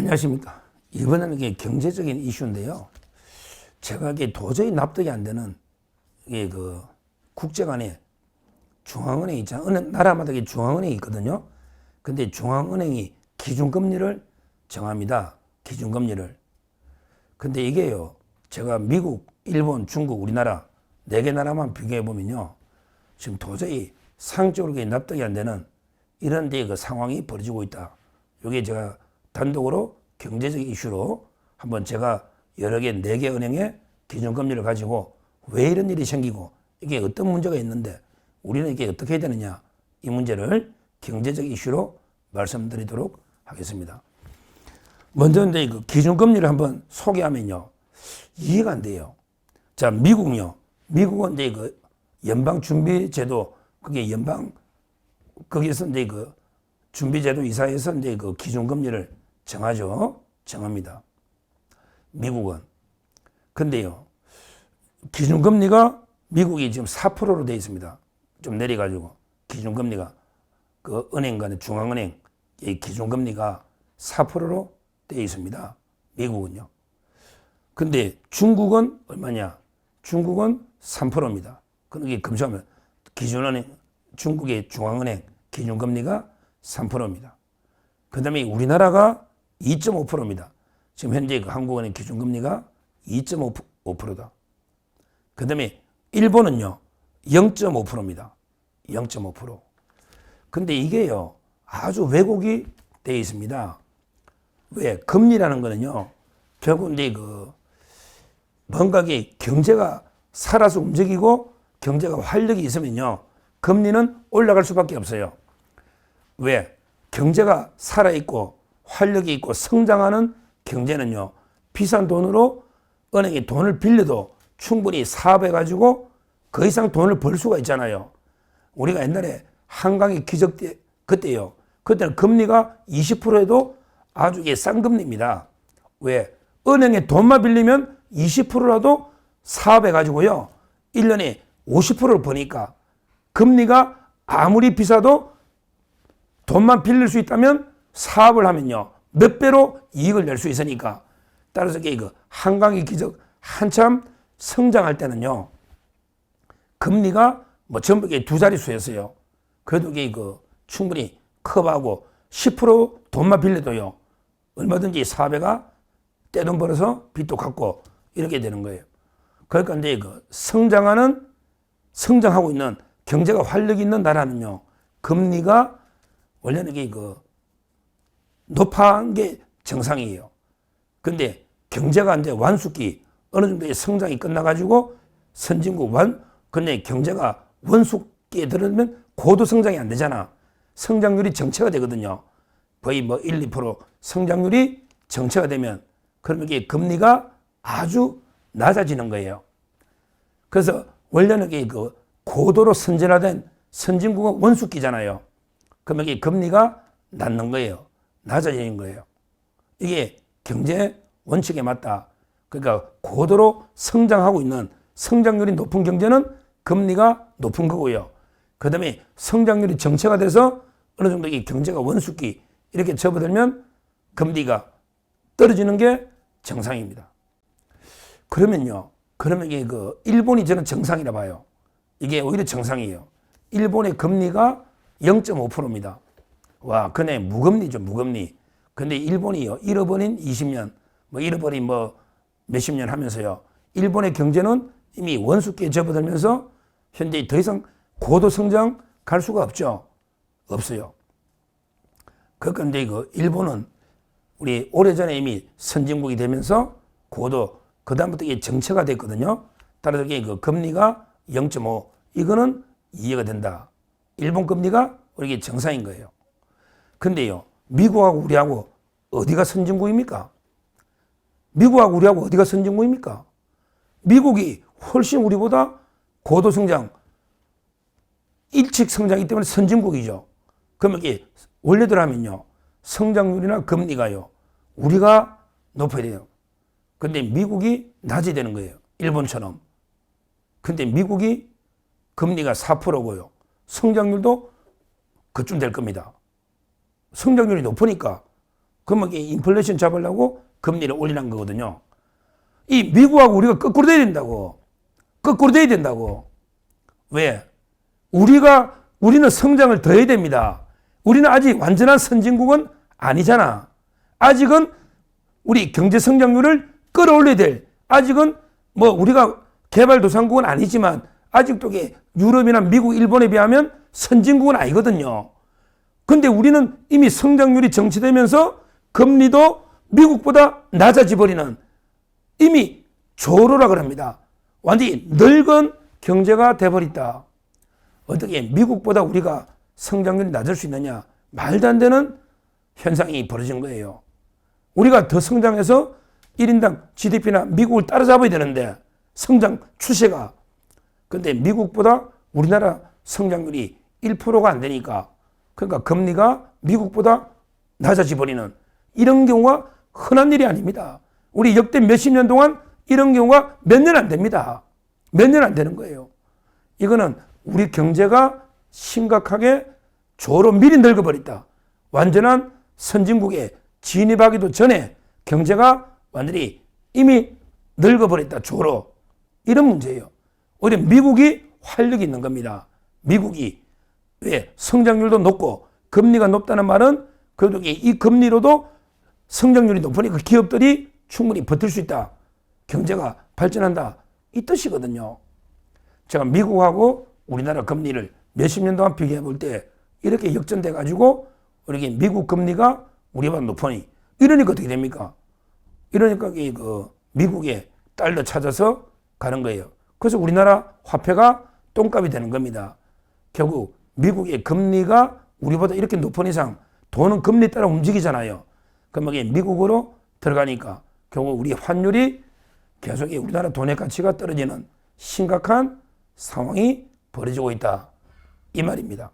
안녕하십니까. 이번에는 이게 경제적인 이슈인데요. 제가 이게 도저히 납득이 안 되는 이게 그 국제 간에 중앙은행 있잖아요. 은행, 나라마다 이게 중앙은행이 있거든요. 근데 중앙은행이 기준금리를 정합니다. 기준금리를. 근데 이게요. 제가 미국, 일본, 중국, 우리나라 네 개 나라만 비교해 보면요. 지금 도저히 상적으로 납득이 안 되는 이런 데그 상황이 벌어지고 있다. 이게 제가 단독으로 경제적 이슈로 한번 제가 여러 개, 네 개 은행의 기준금리를 가지고 왜 이런 일이 생기고 이게 어떤 문제가 있는데 우리는 이게 어떻게 해야 되느냐 이 문제를 경제적 이슈로 말씀드리도록 하겠습니다. 먼저 이제 그 기준금리를 한번 소개하면요. 이해가 안 돼요. 자, 미국요. 미국은 이제 그 연방준비제도, 그게 연방, 거기에서 이제 그 준비제도 이사에서 이제 그 기준금리를 정하죠. 정합니다. 미국은. 근데요. 기준금리가 미국이 지금 4%로 되어 있습니다. 좀 내려가지고. 기준금리가 그 은행 간의 중앙은행 이 기준금리가 4%로 되어 있습니다. 미국은요. 근데 중국은 얼마냐? 중국은 3%입니다. 그게 금시하면 기준은행, 중국의 중앙은행 기준금리가 3%입니다. 그 다음에 우리나라가 2.5%입니다. 지금 현재 그 한국은행 기준금리가 2.5%다. 그 다음에 일본은요, 0.5%입니다. 0.5%. 근데 이게요, 아주 왜곡이 되어 있습니다. 왜? 금리라는 거는요, 결국 이제 그, 뭔가 게 경제가 살아서 움직이고 경제가 활력이 있으면요, 금리는 올라갈 수밖에 없어요. 왜? 경제가 살아있고 활력이 있고 성장하는 경제는요, 비싼 돈으로 은행에 돈을 빌려도 충분히 사업해가지고 그 이상 돈을 벌 수가 있잖아요. 우리가 옛날에 한강의 기적 때, 그때요. 그때는 금리가 20%에도 아주 이게 싼 금리입니다. 왜? 은행에 돈만 빌리면 20%라도 사업해가지고요. 1년에 50%를 버니까 금리가 아무리 비싸도 돈만 빌릴 수 있다면 사업을 하면요. 몇 배로 이익을 낼 수 있으니까. 따라서 이게 그 한강의 기적 한참 성장할 때는요. 금리가 뭐 전부 두 자릿수였어요. 그래도 이게 그 충분히 커버하고 10% 돈만 빌려도요. 얼마든지 사업에가 떼돈 벌어서 빚도 갚고 이렇게 되는 거예요. 그러니까 이제 그 성장하는 성장하고 있는 경제가 활력 있는 나라는요. 금리가 원래는 이게 그 높은 게 정상이에요. 근데 경제가 이제 완숙기 어느 정도의 성장이 끝나가지고 선진국 완 근데 경제가 원숙기에 들으면 고도 성장이 안 되잖아. 성장률이 정체가 되거든요. 거의 뭐 1, 2% 성장률이 정체가 되면 그러면 이게 금리가 아주 낮아지는 거예요. 그래서 원래는 이게 그 고도로 선진화된 선진국은 원숙기잖아요. 그러면 이게 금리가 낮는 거예요. 낮아지는 거예요. 이게 경제 원칙에 맞다. 그러니까 고도로 성장하고 있는 성장률이 높은 경제는 금리가 높은 거고요. 그 다음에 성장률이 정체가 돼서 어느 정도 이 경제가 원숙기 이렇게 접어들면 금리가 떨어지는 게 정상입니다. 그러면요. 그러면 이게 그 일본이 저는 정상이라 봐요. 이게 오히려 정상이에요. 일본의 금리가 0.5%입니다. 와, 그네 무금리죠, 무금리. 근데 일본이요. 잃어버린 20년, 뭐 잃어버린 뭐 몇십 년 하면서요. 일본의 경제는 이미 원숙기에 접어들면서 현재 더 이상 고도 성장 갈 수가 없죠. 없어요. 그러니까 이제 그 일본은 우리 오래전에 이미 선진국이 되면서 고도 그다음부터 이게 정체가 됐거든요. 따라서 이게 그 금리가 0.5 이거는 이해가 된다. 일본 금리가 우리 게 정상인 거예요. 근데요. 미국하고 우리하고 어디가 선진국입니까? 미국하고 우리하고 어디가 선진국입니까? 미국이 훨씬 우리보다 고도 성장, 일찍 성장이기 때문에 선진국이죠. 그러면 이게 원래대로 하면요. 성장률이나 금리가요. 우리가 높아야 돼요. 근데 미국이 낮이 되는 거예요. 일본처럼. 근데 미국이 금리가 4%고요. 성장률도 그쯤 될 겁니다. 성장률이 높으니까 그러면 인플레이션 잡으려고 금리를 올리는 거거든요. 이 미국하고 우리가 거꾸로 돼야 된다고. 거꾸로 돼야 된다고. 왜? 우리가 우리는 성장을 더 해야 됩니다. 우리는 아직 완전한 선진국은 아니잖아. 아직은 우리 경제 성장률을 끌어올려야 될 아직은 뭐 우리가 개발도상국은 아니지만 아직도 유럽이나 미국, 일본에 비하면 선진국은 아니거든요. 근데 우리는 이미 성장률이 정체되면서 금리도 미국보다 낮아져 버리는 이미 조로라 그럽니다. 완전히 늙은 경제가 돼버렸다. 어떻게 미국보다 우리가 성장률이 낮을 수 있느냐? 말도 안 되는 현상이 벌어진 거예요. 우리가 더 성장해서 1인당 GDP나 미국을 따라잡아야 되는데 성장 추세가 근데 미국보다 우리나라 성장률이 1%가 안 되니까 그러니까 금리가 미국보다 낮아져 버리는 이런 경우가 흔한 일이 아닙니다. 우리 역대 몇십 년 동안 이런 경우가 몇 년 안 됩니다. 몇 년 안 되는 거예요. 이거는 우리 경제가 심각하게 조로 미리 늙어버렸다. 완전한 선진국에 진입하기도 전에 경제가 완전히 이미 늙어버렸다. 조로. 이런 문제예요. 오히려 미국이 활력이 있는 겁니다. 미국이. 왜? 성장률도 높고 금리가 높다는 말은 그래도 이 금리로도 성장률이 높으니까 기업들이 충분히 버틸 수 있다. 경제가 발전한다. 이 뜻이거든요. 제가 미국하고 우리나라 금리를 몇십 년 동안 비교해 볼 때 이렇게 역전돼 가지고 이렇게 미국 금리가 우리보다 높으니 이러니까 어떻게 됩니까? 이러니까 이그 미국의 달러 찾아서 가는 거예요. 그래서 우리나라 화폐가 똥값이 되는 겁니다. 결국 미국의 금리가 우리보다 이렇게 높은 이상 돈은 금리 따라 움직이잖아요. 그럼 이게 미국으로 들어가니까 결국 우리 환율이 계속 우리나라 돈의 가치가 떨어지는 심각한 상황이 벌어지고 있다. 이 말입니다.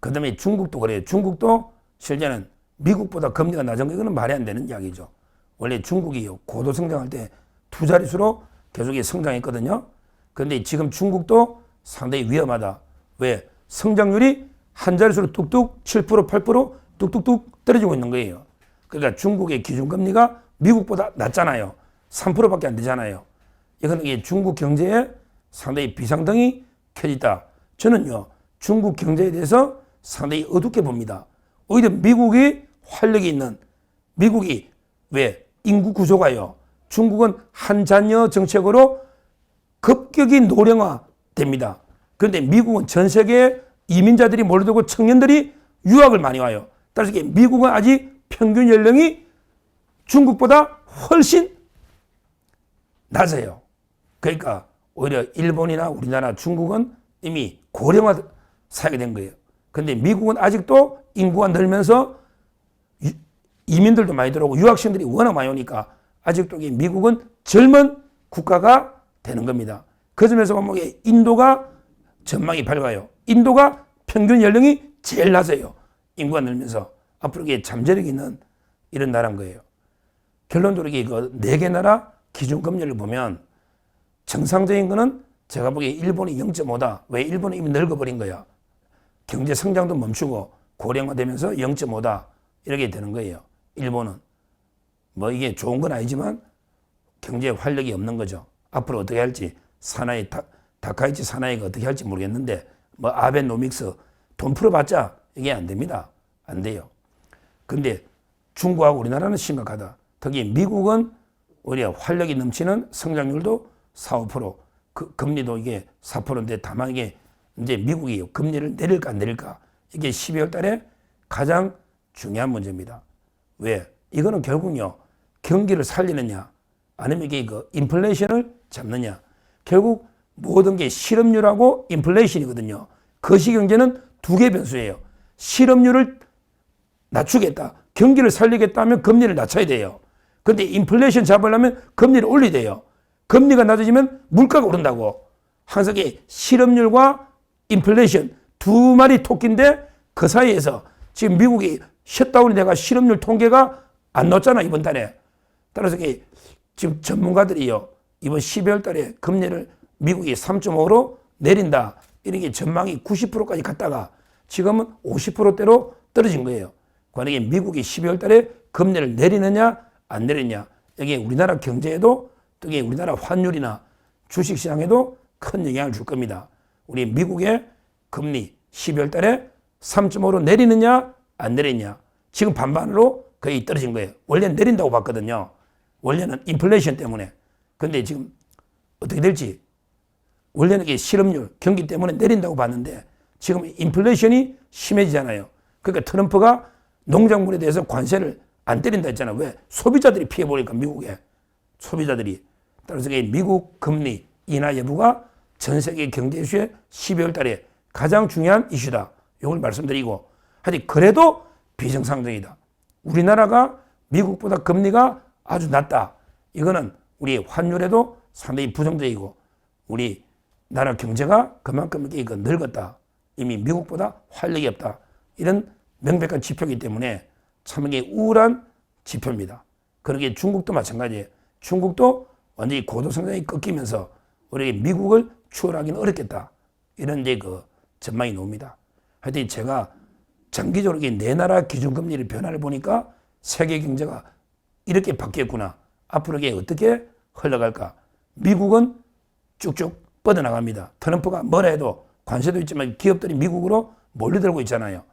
그 다음에 중국도 그래요. 중국도 실제는 미국보다 금리가 낮은 거 이거는 말이 안 되는 이야기죠. 원래 중국이 고도 성장할 때 두 자릿수로 계속 성장했거든요. 그런데 지금 중국도 상당히 위험하다. 왜? 성장률이 한 자릿수로 뚝뚝 7% 8% 뚝뚝뚝 떨어지고 있는 거예요. 그러니까 중국의 기준금리가 미국보다 낮잖아요. 3%밖에 안 되잖아요. 이건 이게 중국 경제에 상당히 비상등이 켜졌다. 저는요, 중국 경제에 대해서 상당히 어둡게 봅니다. 오히려 미국이 활력이 있는, 미국이 왜? 인구 구조가요. 중국은 한 자녀 정책으로 급격히 노령화 됩니다. 그런데 미국은 전 세계에 이민자들이 몰려들고 청년들이 유학을 많이 와요. 따라서 미국은 아직 평균 연령이 중국보다 훨씬 낮아요. 그러니까 오히려 일본이나 우리나라 중국은 이미 고령화 사게 된 거예요. 근데 미국은 아직도 인구가 늘면서 유- 이민들도 많이 들어오고 유학생들이 워낙 많이 오니까 아직도 이 미국은 젊은 국가가 되는 겁니다. 그 점에서 보면 인도가 전망이 밝아요. 인도가 평균 연령이 제일 낮아요. 인구가 늘면서 앞으로 이게 잠재력이 있는 이런 나라인 거예요. 결론적으로 이게 그네개 나라 기준 금리를 보면 정상적인 거는 제가 보기에 일본이 0.5다. 왜 일본은 이미 늙어버린 거야. 경제 성장도 멈추고 고령화되면서 0.5다. 이렇게 되는 거예요. 일본은. 뭐 이게 좋은 건 아니지만 경제 활력이 없는 거죠. 앞으로 어떻게 할지 사나이 다, 다카이치 사나이가 어떻게 할지 모르겠는데 뭐 아베 노믹스 돈 풀어봤자 이게 안 됩니다. 안 돼요. 근데 중국하고 우리나라는 심각하다. 특히 미국은 오히려 활력이 넘치는 성장률도 4, 5%, 그 금리도 이게 4%인데 다만 이게 이제 미국이 금리를 내릴까 안 내릴까 이게 12월 달에 가장 중요한 문제입니다. 왜? 이거는 결국요 경기를 살리느냐 아니면 이게 그 인플레이션을 잡느냐 결국 모든 게 실업률하고 인플레이션이거든요. 거시 경제는 두 개 변수예요. 실업률을 낮추겠다. 경기를 살리겠다 하면 금리를 낮춰야 돼요. 근데 인플레이션 잡으려면 금리를 올려야 돼요. 금리가 낮아지면 물가가 오른다고. 항상 이게 실업률과 인플레이션 두 마리 토끼인데 그 사이에서 지금 미국이 셧다운이 돼가 실업률 통계가 안 나왔잖아 이번 달에. 따라서 지금 전문가들이요 이번 12월 달에 금리를 미국이 3.5로 내린다. 이런 게 전망이 90%까지 갔다가 지금은 50%대로 떨어진 거예요. 만약에 미국이 12월 달에 금리를 내리느냐 안 내리느냐 이게 우리나라 경제에도 또 이게 우리나라 환율이나 주식시장에도 큰 영향을 줄 겁니다. 우리 미국의 금리 12월 달에 3.5로 내리느냐 안 내리느냐 지금 반반으로 거의 떨어진 거예요. 원래는 내린다고 봤거든요. 원래는 인플레이션 때문에. 근데 지금 어떻게 될지 원래는 이게 실업률 경기 때문에 내린다고 봤는데 지금 인플레이션이 심해지잖아요. 그러니까 트럼프가 농작물에 대해서 관세를 안 때린다 했잖아. 왜? 소비자들이 피해 보니까 미국에 소비자들이 따라서 미국 금리 인하 여부가 전 세계 경제 이슈의 12월 달에 가장 중요한 이슈다. 이걸 말씀드리고 하여튼 그래도 비정상적이다. 우리나라가 미국보다 금리가 아주 낮다. 이거는 우리 환율에도 상당히 부정적이고 우리 나라 경제가 그만큼 이거 늙었다. 이미 미국보다 활력이 없다. 이런 명백한 지표이기 때문에 참 이게 우울한 지표입니다. 그러게 중국도 마찬가지예요. 중국도 완전히 고도 성장이 꺾이면서 우리 미국을 추월하기는 어렵겠다. 이런 이제 그 전망이 나옵니다. 하여튼 제가 장기적으로 이내 나라 기준금리를 변화를 보니까 세계 경제가 이렇게 바뀌었구나. 앞으로 이게 어떻게 흘러갈까? 미국은 쭉쭉 뻗어나갑니다. 트럼프가 뭐라 해도 관세도 있지만 기업들이 미국으로 몰려들고 있잖아요.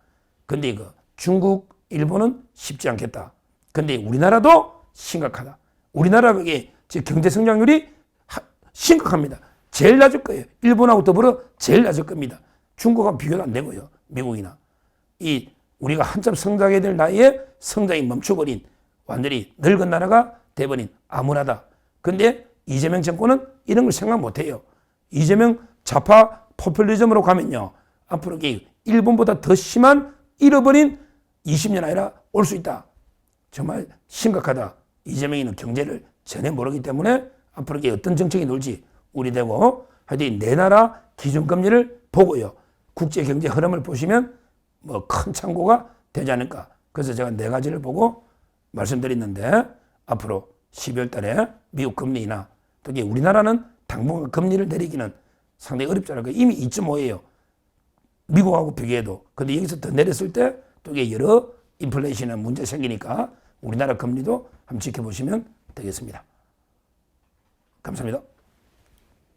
근데 이거 중국, 일본은 쉽지 않겠다. 근데 우리나라도 심각하다. 우리나라 이게 지금 경제 성장률이 하- 심각합니다. 제일 낮을 거예요. 일본하고 더불어 제일 낮을 겁니다. 중국하고 비교도 안 되고요. 미국이나. 이 우리가 한참 성장해야 될 나이에 성장이 멈춰버린 완전히 늙은 나라가 돼버린 암울하다. 근데 이재명 정권은 이런 걸 생각 못 해요. 이재명 좌파 포퓰리즘으로 가면요. 앞으로 일본보다 더 심한 잃어버린 20년 아니라 올 수 있다. 정말 심각하다. 이재명이는 경제를 전혀 모르기 때문에 앞으로 어떤 정책이 놀지 우리 되고 하여튼 내 나라 기준금리를 보고요. 국제 경제 흐름을 보시면 뭐큰 참고가 되지 않을까. 그래서 제가 네 가지를 보고 말씀드렸는데 앞으로 12월 달에 미국 금리나 또 이게 우리나라는 당분간 금리를 내리기는 상당히 어렵지 않을까. 이미 2.5예요. 미국하고 비교해도. 근데 여기서 더 내렸을 때 또 이게 여러 인플레이션의 문제 생기니까 우리나라 금리도 한번 지켜보시면 되겠습니다. 감사합니다.